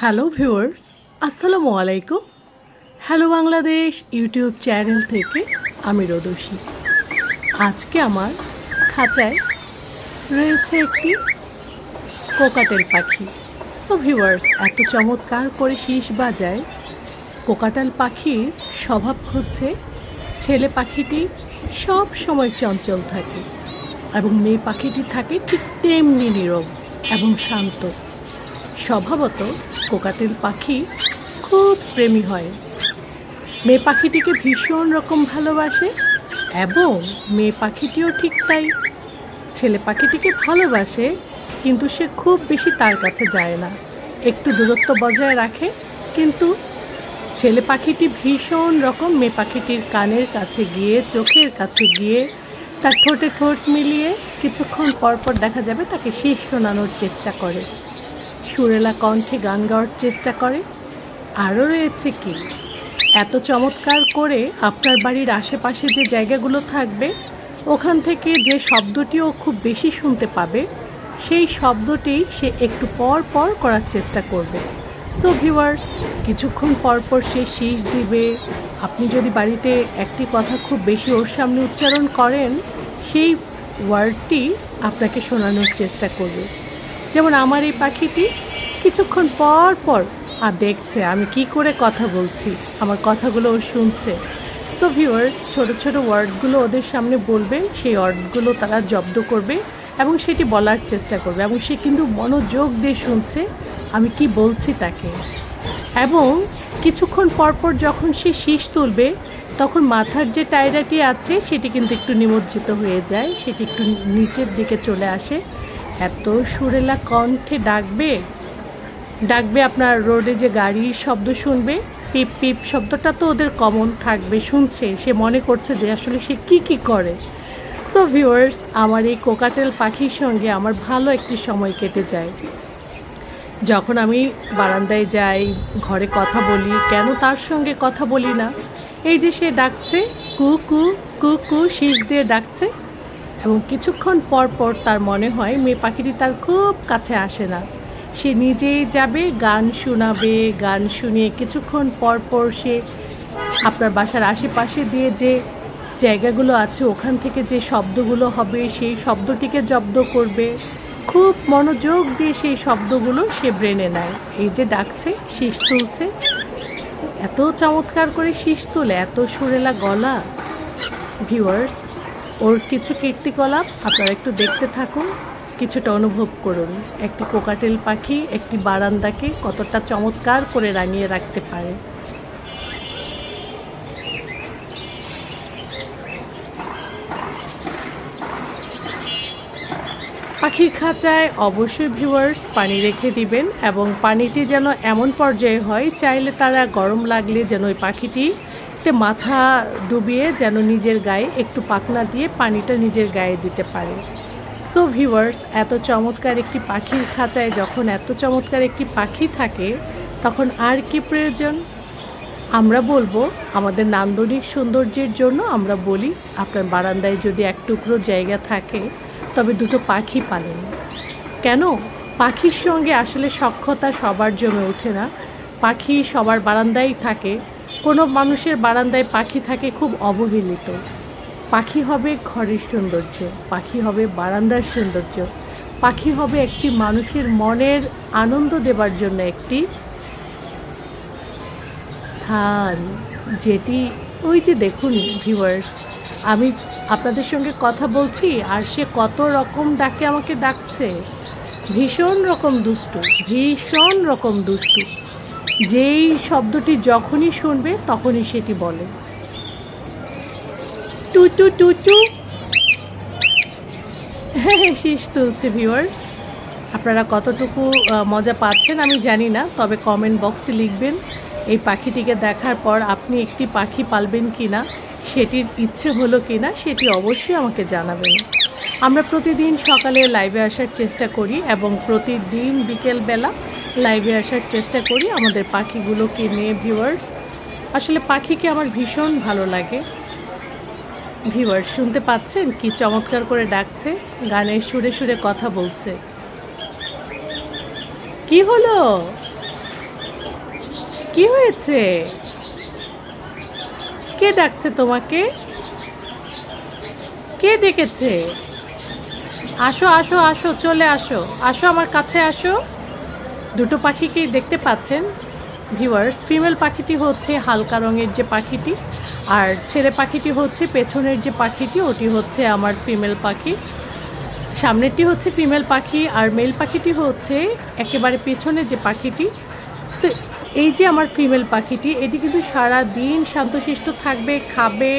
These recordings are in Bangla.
হ্যালো ভিউয়ার্স আসসালামু আলাইকুম হ্যালো বাংলাদেশ ইউটিউব চ্যানেল থেকে আমি রদর্শী আজকে আমার খাঁচায় রয়েছে একটি কোকাটেল পাখি। সো ভিউয়ার্স এত চমৎকার করে শীষ বাজায়। কোকাটাল পাখির স্বভাব হচ্ছে, ছেলে পাখিটি সব সময় চঞ্চল থাকে এবং মেয়ে পাখিটি থাকে ঠিক তেমনি নীরব এবং শান্ত। স্বভাবত কোকাটেল পাখি খুব প্রেমী হয়। মেয়ে পাখিটিকে ভীষণ রকম ভালোবাসে এবং মেয়ে পাখিটিও ঠিক তাই। ছেলে পাখিটিকে ভালোবাসে, কিন্তু সে খুব বেশি তার কাছে যায় না। একটু দূরত্ব বজায় রাখে, কিন্তু ছেলে পাখিটি ভীষণ রকম মেয়ে পাখিটির কানের কাছে গিয়ে, চোখের কাছে গিয়ে তার ঠোঁটে ঠোঁট মিলিয়ে কিছুক্ষণ পরপর দেখা যাবে, তাকে শেষ শোনানোর চেষ্টা করে। সুরেলা কণ্ঠে গান গাওয়ার চেষ্টা করে। আরও রয়েছে কি? এত চমৎকার করে আপনার বাড়ির আশেপাশে যে জায়গাগুলো থাকবে, ওখান থেকে যে শব্দটিও খুব বেশি শুনতে পাবে, সেই শব্দটি সে একটু পর পর করার চেষ্টা করবে। সো ভিউয়ার্স কিছুক্ষণ পর পর সে শীষ দিবে। আপনি যদি বাড়িতে একটি কথা খুব বেশি ওর সামনে উচ্চারণ করেন, সেই ওয়ার্ডটি আপনাকে শোনানোর চেষ্টা করবে। যেমন আমার এই পাখিটি কিছুক্ষণ পর পর আর দেখছে, আমি কি করে কথা বলছি? আমার কথাগুলো ও শুনছে। সো ভিউয়ার্স ছোটো ছোটো ওয়ার্ডগুলো ওদের সামনে বলবে, সেই ওয়ার্ডগুলো তারা জব্দ করবে এবং সেটি বলার চেষ্টা করবে এবং সে কিন্তু মনোযোগ দিয়ে শুনছে, আমি কি বলছি তাকে? এবং কিছুক্ষণ পর পর যখন সে শীষ তুলবে, তখন মাথার যে টায়রাটি আছে, সেটি কিন্তু একটু নিমজ্জিত হয়ে যায়, সেটি একটু নিচের দিকে চলে আসে। এত সুরেলা কণ্ঠে ডাকবে? ডাকবে আপনার রোডে যে গাড়ির শব্দ শুনবে? পিপ পিপ শব্দটা তো ওদের কমন থাকবে, শুনছে। সে মনে করছে যে আসলে সে কি কি করে। সো ভিউয়ার্স আমার এই কোকাটেল পাখির সঙ্গে আমার ভালো একটি সময় কেটে যায়। যখন আমি বারান্দায় যাই, ঘরে কথা বলি, কেন তার সঙ্গে কথা বলি না? এই যে সে ডাকছে, কু কু কু কু, শীষ দিয়ে ডাকছে। এবং কিছুক্ষণ পর পর তার মনে হয় মেয়ে পাখিটি তার খুব কাছে আসে না। সে নিজেই যাবে, গান শোনাবে, গান শুনিয়ে কিছুক্ষণ পর পর সে আপনার বাসার আশেপাশে দিয়ে যে জায়গাগুলো আছে, ওখান থেকে যে শব্দগুলো হবে, সেই শব্দটিকে জব্দ করবে। খুব মনোযোগ দিয়ে সেই শব্দগুলো সে ব্রেনে নেয়। এই যে ডাকছে, শীষ তুলছে। এত চমৎকার করে শীষ তুলে, এত সুরেলা গলা। ভিউয়ার্স ওর কিছু কীর্তিকলাপ আপনারা একটু দেখতে থাকুন, কিছুটা অনুভব করুন। একটি কোকাটেল পাখি, একটি বারান্দাকে কতটা চমৎকার করে রাঙিয়ে রাখতে পারে। পাখির খাঁচায় অবশ্যই ভিউয়ার্স পানি রেখে দিবেন এবং পানিটি যেন এমন পর্যায়ে হয়, চাইলে তারা গরম লাগলে যেন ওই পাখিটিতে মাথা ডুবিয়ে যেন নিজের গায়ে একটু পাখনা দিয়ে পানিটা নিজের গায়ে দিতে পারে। সো ভিউয়ার্স এত চমৎকার একটি পাখির খাঁচায় যখন এত চমৎকার একটি পাখি থাকে, তখন আর কি প্রয়োজন? আমরা বলব, আমাদের নান্দনিক সৌন্দর্যের জন্য আমরা বলি, আপনার বারান্দায় যদি এক টুকরো জায়গা থাকে, তবে দুটো পাখি পালেন। কেন? পাখির সঙ্গে আসলে সক্ষতা সবার জমে ওঠে না। পাখি সবার বারান্দায় থাকে কোনো মানুষের বারান্দায় পাখি থাকে খুব অবহেলিত। পাখি হবে ঘরের সৌন্দর্য, পাখি হবে বারান্দার সৌন্দর্য। পাখি হবে একটি মানুষের মনের আনন্দ দেবার জন্য একটি স্থান, যেটি ওই যে দেখুন ভিউয়ার্স আমি আপনাদের সঙ্গে কথা বলছি আর সে কত রকম ডাকে আমাকে ডাকছে। ভীষণ রকম দুষ্টু, ভীষণ রকম দুষ্টু। যেই শব্দটি যখনই শুনবে, তখনই সেটি বলে। টু টু টু টু। হ্যাঁ শীষ তুলছে ভিউয়ার্স আপনারা কতটুকু মজা পাচ্ছেন আমি জানি না, তবে কমেন্ট বক্সে লিখবেন, এই পাখিটিকে দেখার পর আপনি একটি পাখি পালবেন কি না সেটির ইচ্ছে হলো কি না সেটি অবশ্যই আমাকে জানাবেন। আমরা প্রতিদিন সকালে লাইভে আসার চেষ্টা করি এবং প্রতিদিন বিকেলবেলা লাইভে আসার চেষ্টা করি আমাদের পাখিগুলোকে নিয়ে ভিউয়ার্স আসলে পাখিকে আমার ভীষণ ভালো লাগে। ভিউয়ার্স শুনতে পাচ্ছেন? কি চমৎকার করে ডাকছে, গানের সুরে সুরে কথা বলছে। কি হলো? কি হয়েছে? কে ডাকছে তোমাকে? কে ডেকেছে? আসো আসো আসো, চলে আসো। আসো আমার কাছে আসো। দুটো পাখিকেই দেখতে পাচ্ছেন ভিউয়ার্স ফিমেল পাখিটি হচ্ছে হালকা রঙের যে পাখিটি, আর ছেলে পাখিটি হচ্ছে পেছনের যে পাখিটি, ওটি হচ্ছে আমার ফিমেল পাখি। সামনেরটি হচ্ছে ফিমেল পাখি, আর মেল পাখিটি হচ্ছে একেবারে পেছনে যে পাখিটি। তো এই যে আমার ফিমেল পাখিটি, এটি কিন্তু সারা দিন শান্তশিষ্ট থাকবে, খাবে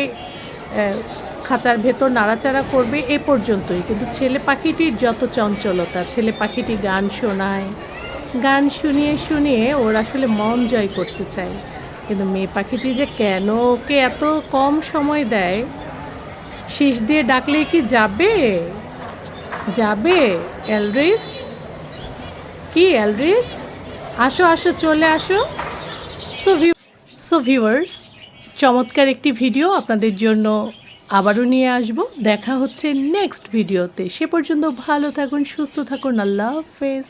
খাঁচার ভেতর নাড়াচাড়া করবে এ পর্যন্তই। কিন্তু ছেলে পাখিটির যত চঞ্চলতা, ছেলে পাখিটি গান শোনায়। গান শুনিয়ে শুনিয়ে ওর আসলে মন জয় করতে চায়। কিন্তু মেয়ে পাখিটি যে কেন ওকে এত কম সময় দেয়? শেষ দিয়ে ডাকলে কি যাবে? যাবে, এলরিস? কি, এলরিস? আসো আসো, চলে আসো। সো ভিউ সো ভিউয়ার্স চমৎকার একটি ভিডিও আপনাদের জন্য আবারও নিয়ে আসব। দেখা হচ্ছে নেক্সট ভিডিওতে। সে পর্যন্ত ভালো থাকুন, সুস্থ থাকুন। আল্লাহ হাফেজ।